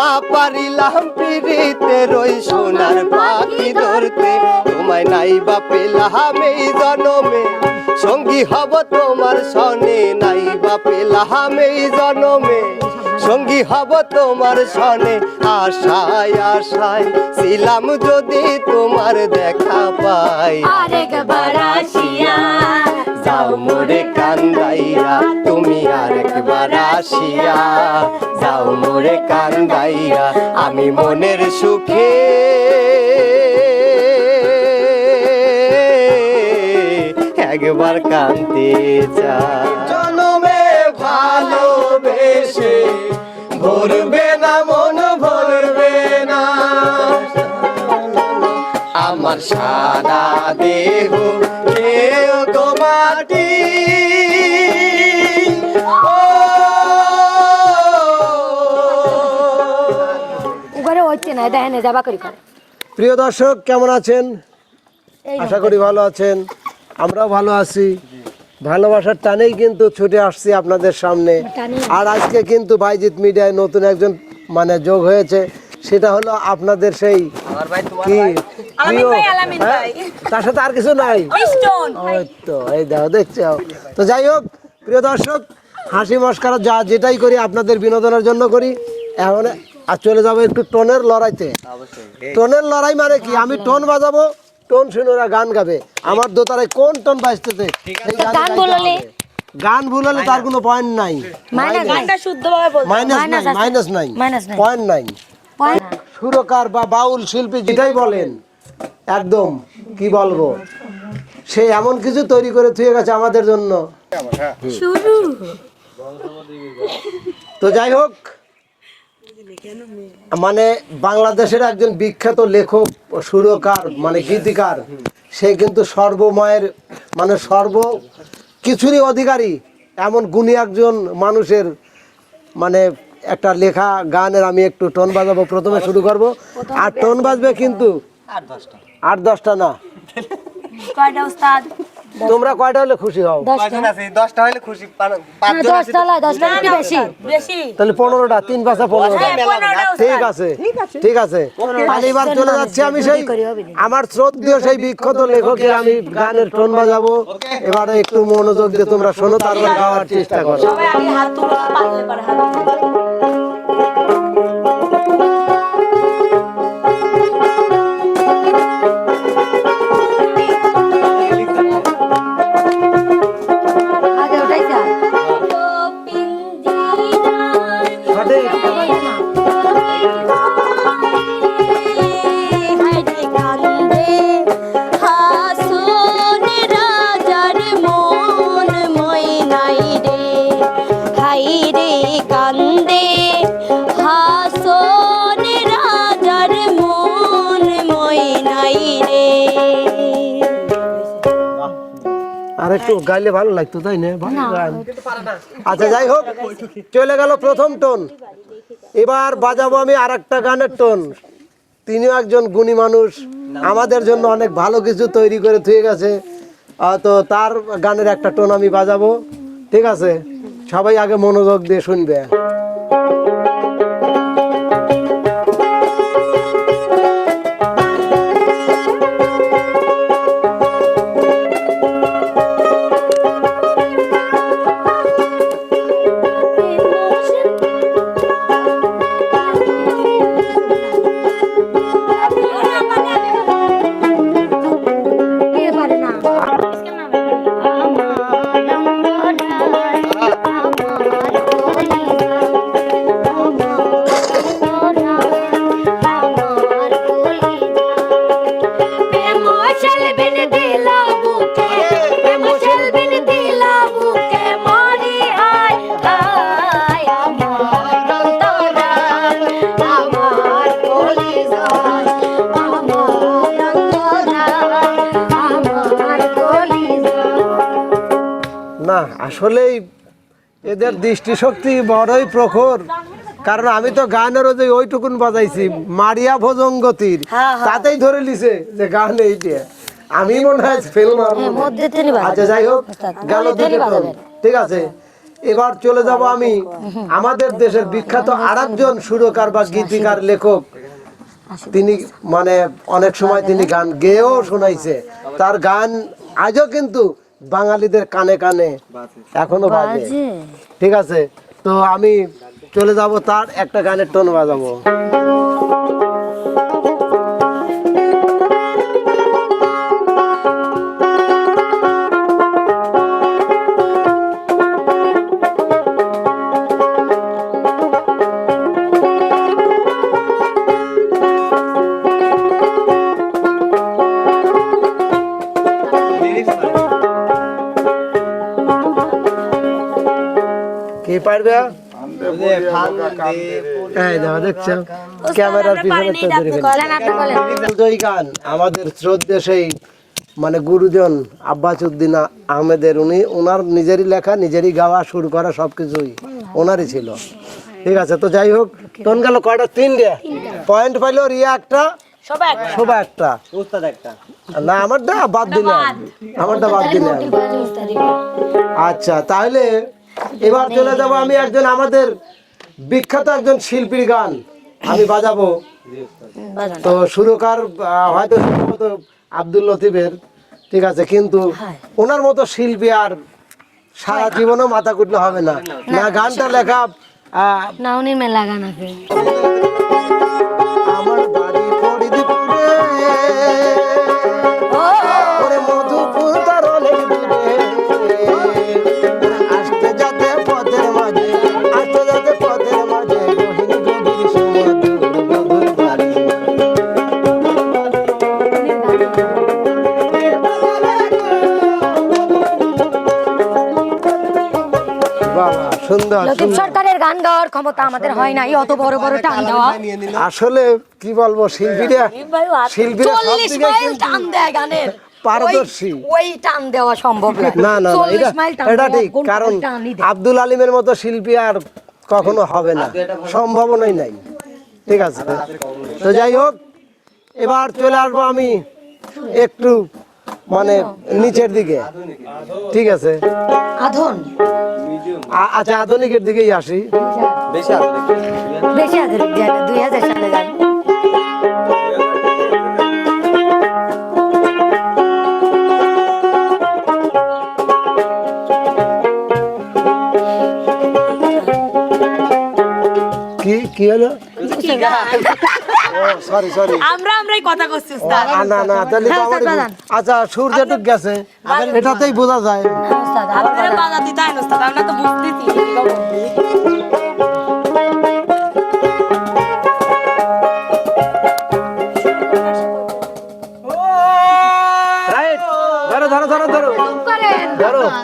না পারিলাম পিড়িতে রই সোনার পাখি ধরতে। তোমায় নাই বা পেলাম এই জনমে। সঙ্গী হব তোমার সনে, নাই বা পেলাম এই জনমে। সঙ্গী হব তোমার সনে, আশায় আশায় ছিলাম যদি তোমার দেখা পাই। আরেকবার আসিয়া যাও মোরে কান্দাইয়া, তুমি আরেকবার আসিয়া। যাও মোরে কান্দাইয়া, আমি মনের সুখে। একবার কান্দতে চাই। জনমে ভালোবেসে ভরবে না, মন ভরবে না। আমার সাদা দেহ ঘরে হচ্ছে না দেখেন যাবা করি করে। প্রিয় দর্শক কেমন আছেন? আশা করি ভালো আছেন। আমরাও ভালো আছি। ভালোবাসার টানেই কিন্তু ছুটে আসছি আপনাদের সামনে। আর আজকে কিন্তু বাইজিৎ মিডিয়ায় নতুন একজন মানে যোগ হয়েছে। সেটা হলো আপনাদের সেই কি হ্যাঁ? তার সাথে আর কিছু নাই? ওই তো এই দেখো দেখছ? তো যাই হোক প্রিয় দর্শক হাসি মস্কারা যা যেটাই করি আপনাদের বিনোদনের জন্য করি। এখন আর চলে যাব একটু টোনের লড়াইতে। টোনের লড়াই মানে কি? আমি টোন বাজাবো টোন শুনে গান গাবে। আমার দোতারায় কোন টোন বাজতেছে গান গান বললে? হবে। গান ভুলালে তার কোনো পয়েন্ট নাই। মাইনাস গানটা শুদ্ধভাবে বলতে মাইনাস নাই মাইনাস নাই। মাইনাস নাই। পয়েন্ট নাই। সুরকার বা বাউল শিল্পী যেটাই বলেন একদম কি বলব? সে এমন কিছু তৈরি করে থুয়ে গেছে আমাদের জন্য। তো যাই হোক মানে বাংলাদেশের একজন বিখ্যাত লেখক সুরকার মানে গীতিকার সে কিন্তু সর্বময়ের মানে সর্ব কিছুরই অধিকারী এমন গুণী একজন মানুষের মানে একটা লেখা গানের আমি একটু টন বাজাবো প্রথমে শুরু করব। আর টন বাজবে কিন্তু আট দশটা। না। কয়টা উস্তাদ? তোমরা কয়টা হলে খুশি হও? দশটা। হলে খুশি বেশি। বেশি। তাহলে পনেরোটা তিন পাঁচটা পনেরোটা। ঠিক আছে। ঠিক আছে। এবার চলে যাচ্ছি আমি সেই আমার শ্রদ্ধেয় সেই বিখ্যাত লেখকের আমি গানের টোন বাজাবো। এবারে একটু মনোযোগ দিয়ে তোমরা শোনো তারপর গাওয়ার চেষ্টা করো। হাত তুলো। একটু গাইলে ভালো লাগতো তাই না? ভালো গান। আচ্ছা যাই হোক চলে গেল প্রথম টোন। এবার বাজাবো আমি আর একটা গানের টোন। তিনিও একজন গুণী মানুষ। আমাদের জন্য অনেক ভালো কিছু তৈরি করে থুয়ে গেছে। তো তার গানের একটা টোন আমি বাজাবো। ঠিক আছে? সবাই আগে মনোযোগ দিয়ে শুনবে। আসলেই এদের দৃষ্টিশক্তি বড়ই প্রখর কারণ আমি তো গানেরও যে ওইটুকুন বাজাইছি মারিয়া ভোজঙ্গতির হ্যাঁ, হ্যাঁ। তাতেই ধরে লিছে যে গান এইটা আমি মনে হয় ফেল বাজাবেন। আচ্ছা যাই হোক গেল। বাজাবেন। ঠিক আছে এবার চলে যাব আমি আমাদের দেশের বিখ্যাত আরেকজন সুরকার বা গীতিকার লেখক তিনি মানে অনেক সময় তিনি গান গেয়েও শোনাইছে তার গান আজও কিন্তু বাঙালিদের কানে কানে। এখনও বাজে। বাজে। ঠিক আছে? তো আমি চলে যাব তার একটা গানের টোন বাজাবো। কি পারবে? দেখো দেখছ? ক্যামেরার পিছনে গান আমাদের শ্রদ্ধে সেই মানে গুরুজন আব্বাস উদ্দিন আহমেদের উনি ওনার নিজেরই লেখা নিজেরই গাওয়া শুরু করা সবকিছুই ওনারই ছিল। ঠিক আছে তো যাই হোক টোন গেল কয়টা? তিনটে। পয়েন্ট পাইলো রিয়া একটা শোভা একটা। না আমারটা বাদ দিলাম আমারটা বাদ দিলাম আচ্ছা তাহলে এবার চলে যাব আমি একজন আমাদের বিখ্যাত একজন শিল্পীর গান। আমি বাজাবো। তো সুরকার হয়তো সম্ভবত আব্দুল লতিফের ঠিক আছে কিন্তু ওনার মতো শিল্পী আর সারা জীবনও মাথা কুটলে হবে না। না গানটা লেখা না উনি মেলা গান আছে। লতিফ সরকারের গান গাওয়ার ক্ষমতা আমাদের হয় নাই অত বড় বড় টান দেওয়া। আসলে কি বলব শিল্পীরা শিল্পীরা সব চল্লিশ মাইল টান দেয় গানের। পারদর্শী। ওই- টান দেওয়া সম্ভব না। না না না, 40 এটা ঠিক কারণ আব্দুল আলিমের মতো শিল্পী আর কখনো হবে না। সম্ভাবনাই নাই। ঠিক আছে। তো যাই হোক এবার চলে আসব আমি একটু মানে নিচের দিকে। ঠিক আছে। আধন। আচ্ছা আধুনিকের দিকেই আসি। বেশি আধুনিক। বেশি আধুনিক দুই হাজার সালে কি কি হলো? সরি সরি আমরা আমরাই কথা করছি উস্তাদ। না না তাহলে তো হ্যাঁ, আমার উস্তাদ, বাজান। আচ্ছা সূর্য টুক গেছে। এটাতেই বোঝা যায়। হ্যাঁ, উস্তাদ, আপনারা। বাজা দিতে হয় উস্তাদ আমরা তো বুঝতেছি। ধরো ধরো ধরো ধরো।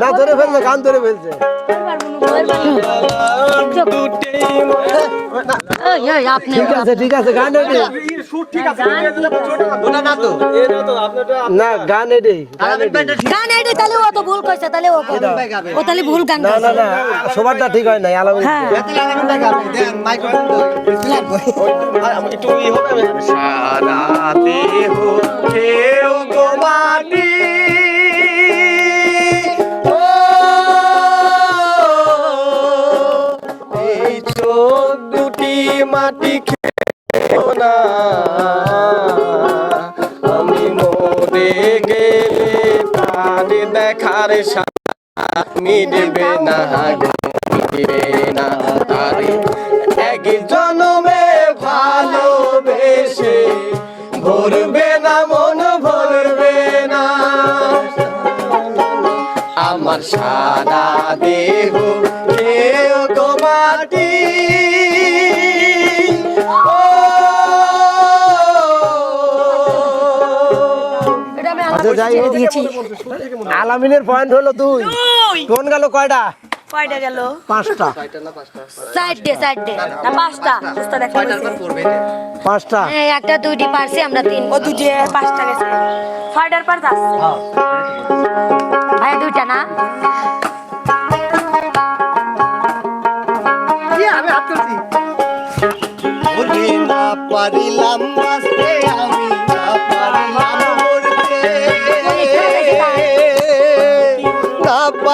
না ধরে ফেলছে গান ধরে ফেলছে। ঠিক আছে ঠিক আছে গান না তো গান এডি গান এডি তাহলে ও তো ভুল কইছে তাহলে ও ও তাহলে ভুল গান না না না সবারটা ঠিক হয় নাই আলামিন হ্যাঁ। সারা দেহ মাটি না। আমি মরে গেলে তার দেখার মিটবে না মিটবে না। আচ্ছা, আলামিনের পয়েন্ট হলো দুই। কোন গেল কয়টা? পাঁচটা। চারটে পাঁচটা। দুইটি আমরা তিন। পাঁচটা হ্যাঁ। পারিলাম আমি।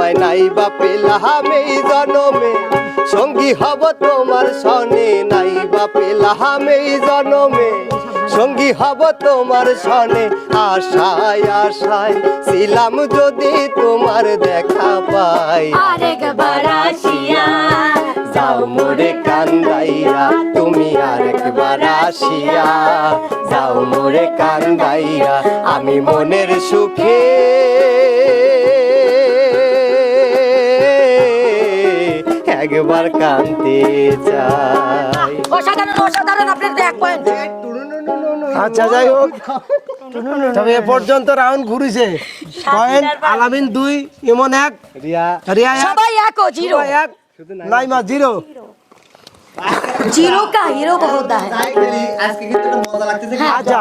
তোমায় নাই বা পেলাম এই জনমে। সঙ্গী হব তোমার সনে নাই বা পেলাম এই জনমে। সঙ্গী হব তোমার সনে আশায় আশায়। ছিলাম যদি তোমার দেখা পাই। যাও মোরে কান্দাইয়া, তুমি আরেকবার আসিয়া যাও মোরে কান্দাইয়া। আমি মনের সুখে একবার কানতে চাই। অসাধারণ অসাধারণ আপনার এক পয়েন্ট আচ্ছা যাই হোক। তবে এ পর্যন্ত রাউন্ড ঘুরিছে। পয়েন্ট আলামিন দুই ইমন এক রিয়া। রিয়া সবাই এক ও জিরো। এক নাইমা জিরো। জিরো কা হিরো কো হোতা হ্যাঁ আজকে কিন্তু মজা লাগতেছে। আচ্ছা।